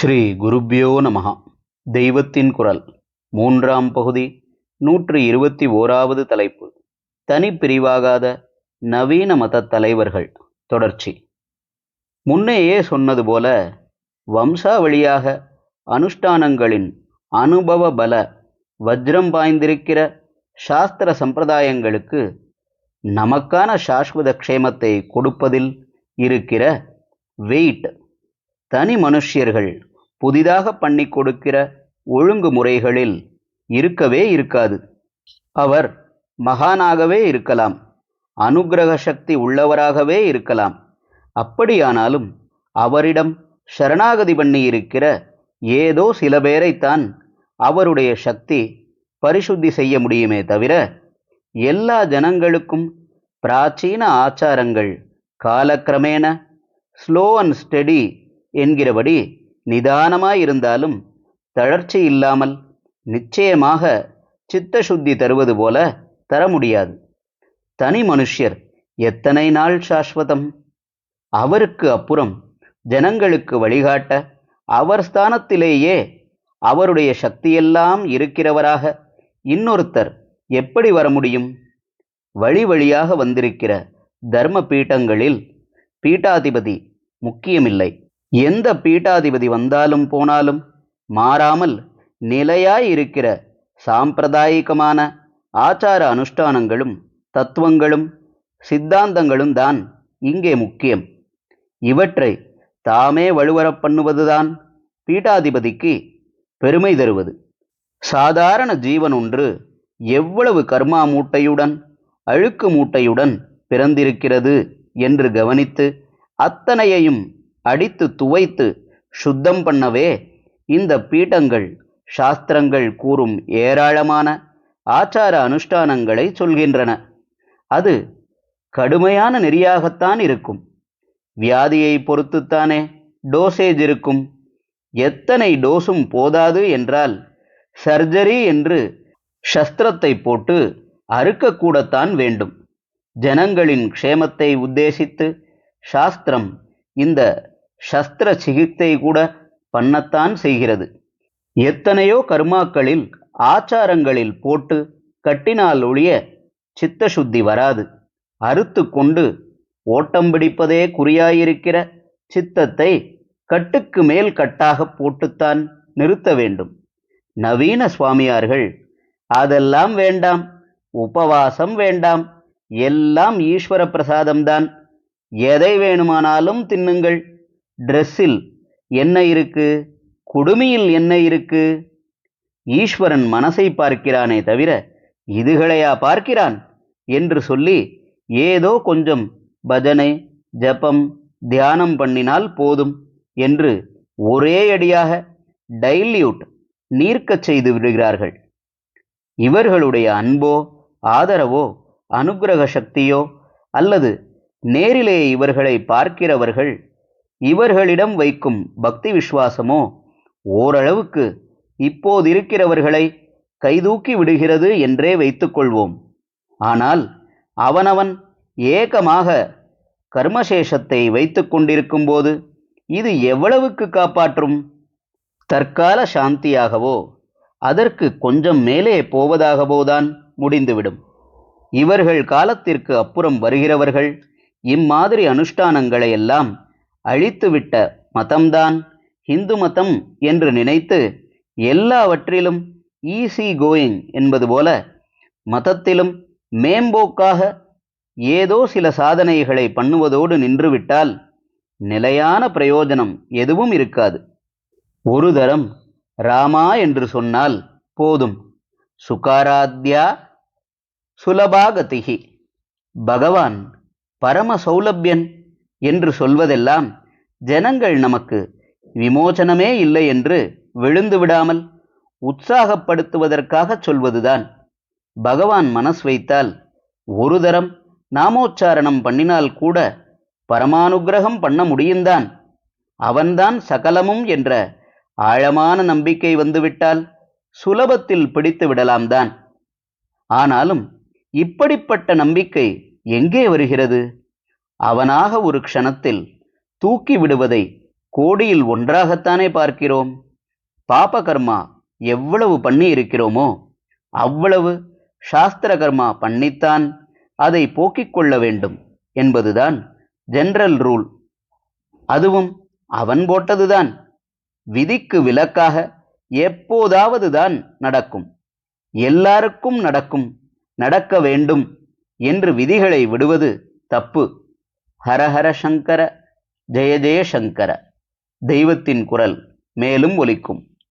ஸ்ரீ குருப்யோ நமஹா. தெய்வத்தின் குரல். மூன்றாம் பகுதி நூற்று இருபத்தி ஓராவது தலைப்பு. தனிப்பிரிவாகாத நவீன மத தலைவர்கள். தொடர்ச்சி. முன்னேயே சொன்னது போல வம்சாவளியாக அனுஷ்டானங்களின் அனுபவ பல வஜ்ரம் பாய்ந்திருக்கிற சாஸ்திர சம்பிரதாயங்களுக்கு நமக்கான சாஸ்வத க்ஷேமத்தை கொடுப்பதில் இருக்கிற வெயிட் தனி மனுஷ்யர்கள் புதிதாக பண்ணி கொடுக்கிற ஒழுங்குமுறைகளில் இருக்கவே இருக்காது. அவர் மகானாகவே இருக்கலாம் அனுக்கிரக சக்தி உள்ளவராகவே இருக்கலாம். அப்படியானாலும் அவரிடம் சரணாகதி பண்ணி இருக்கிற ஏதோ சில பேரைத்தான் அவருடைய சக்தி பரிசுத்தி செய்ய முடியுமே தவிர எல்லா ஜனங்களுக்கும் பிராச்சீன ஆச்சாரங்கள் காலக்கிரமேண ஸ்லோ அண்ட் ஸ்டெடி என்கிறபடி நிதானமாயிருந்தாலும் தளர்ச்சி இல்லாமல் நிச்சயமாக சித்தசுத்தி தருவது போல தர முடியாது தனி மனுஷ்யர் எத்தனை நாள் சாஸ்வதம்? அவருக்கு அப்புறம் ஜனங்களுக்கு வழிகாட்ட அவர் ஸ்தானத்திலேயே அவருடைய சக்தியெல்லாம் இருக்கிறவராக இன்னொருத்தர் எப்படி வர முடியும்? வழி வழியாக வந்திருக்கிற தர்ம பீட்டங்களில் பீட்டாதிபதி முக்கியமில்லை. எந்த பீட்டாதிபதி வந்தாலும் போனாலும் மாறாமல் நிலையாய் இருக்கிற சாம்பிரதாயிகமான ஆச்சார அனுஷ்டானங்களும் தத்துவங்களும் சித்தாந்தங்களும் தான் இங்கே முக்கியம். இவற்றை தாமே வலுவரப் பண்ணுவதுதான் பீட்டாதிபதிக்கு பெருமை தருவது. சாதாரண ஜீவன் ஒன்று எவ்வளவு கர்மா மூட்டையுடன் அழுக்கு மூட்டையுடன் பிறந்திருக்கிறது என்று கவனித்து அத்தனையையும் அடித்து துவைத்து சுத்தம் பண்ணவே இந்த பீட்டங்கள் சாஸ்திரங்கள் கூறும் ஏராளமான ஆச்சார அனுஷ்டானங்களை சொல்கின்றன. அது கடுமையான நெறியாகத்தான் இருக்கும். வியாதியை பொறுத்துத்தானே டோசேஜ் இருக்கும். எத்தனை டோஸும் போதாது என்றால் சர்ஜரி என்று சஸ்திரத்தை போட்டு அறுக்கக்கூடத்தான் வேண்டும். ஜனங்களின் க்ஷேமத்தை உத்தேசித்து சாஸ்திரம் இந்த சஸ்திர சிகிச்சை கூட பண்ணத்தான் செய்கிறது. எத்தனையோ கர்மாக்களில் ஆச்சாரங்களில் போட்டு கட்டினால் ஒழிய சித்தசுத்தி வராது. அறுத்து கொண்டு ஓட்டம் பிடிப்பதே குறியாயிருக்கிற சித்தத்தை கட்டுக்கு மேல் கட்டாக போட்டுத்தான் நிறுத்த வேண்டும். நவீன சுவாமியார்கள் அதெல்லாம் வேண்டாம் உபவாசம் வேண்டாம் எல்லாம் ஈஸ்வர பிரசாதம்தான் எதை வேணுமானாலும் தின்னுங்கள் ட்ரெஸ்ஸில் என்ன இருக்கு? குடுமியில் என்ன இருக்கு? ஈஸ்வரன் மனசை பார்க்கிறானே தவிர இதுகளையா பார்க்கிறான்? என்று சொல்லி ஏதோ கொஞ்சம் பஜனை ஜபம் தியானம் பண்ணினால் போதும் என்று ஒரே அடியாக டைல்யூட் நீர்க்கச் செய்து விடுகிறார்கள். இவர்களுடைய அன்போ ஆதரவோ அனுக்கிரக சக்தியோ அல்லது நேரிலே இவர்களை பார்க்கிறவர்கள் இவர்களிடம் வைக்கும் பக்தி விசுவாசமோ ஓரளவுக்கு இப்போதிருக்கிறவர்களை கைதூக்கி விடுகிறது என்றே வைத்துக்கொள்வோம் ஆனால் அவனவன் ஏகமாக கர்மசேஷத்தை வைத்து கொண்டிருக்கும்போது இது எவ்வளவுக்கு காப்பாற்றும்? தற்கால சாந்தியாகவோ அதற்கு கொஞ்சம் மேலே போவதாகவோதான் முடிந்துவிடும். இவர்கள் காலத்திற்கு அப்புறம் வருகிறவர்கள் இம்மாதிரி அனுஷ்டானங்களை எல்லாம் அழித்துவிட்ட மதம்தான் இந்து மதம் என்று நினைத்து எல்லாவற்றிலும் ஈஸி கோயிங் என்பது போல மதத்திலும் மேம்போக்காக ஏதோ சில சாதனைகளை பண்ணுவதோடு நின்றுவிட்டால் நிலையான பிரயோஜனம் எதுவும் இருக்காது. ஒரு தரம் ராமா என்று சொன்னால் போதும். சுகாராத்யா சுலபாகதிகி பகவான் பரம சௌலபியன் என்று சொல்வதெல்லாம் ஜனங்கள் நமக்கு விமோசனமே இல்லை என்று விழுந்து விடாமல் உற்சாகப்படுத்துவதற்காக சொல்வதுதான். பகவான் மனஸ் வைத்தால் ஒரு தரம் நாமோச்சாரணம் பண்ணினால் கூட பரமானுகிரகம் பண்ண முடியுந்தான் அவன்தான் சகலமும் என்ற ஆழமான நம்பிக்கை வந்துவிட்டால் சுலபத்தில் பிடித்து விடலாம்தான். ஆனாலும் இப்படிப்பட்ட நம்பிக்கை எங்கே வருகிறது? அவனாக ஒரு க்ஷணத்தில் தூக்கி விடுவதை கோடியில் ஒன்றாகத்தானே பார்க்கிறோம்? பாப கர்மா எவ்வளவு பண்ணி இருக்கிறோமோ அவ்வளவு சாஸ்திர கர்மா பண்ணித்தான் அதை போக்கிக் கொள்ள வேண்டும் என்பதுதான் ஜெனரல் ரூல் அதுவும் அவன் போட்டதுதான். விதிக்கு விலக்காக எப்போதாவது தான் நடக்கும். எல்லாருக்கும் நடக்கும் நடக்க வேண்டும் என்று விதிகளை விடுவது தப்பு. ஹரஹர சங்கர ஜெய ஜெய சங்கர. தெய்வத்தின் குரல் மேலும் ஒலிக்கும்.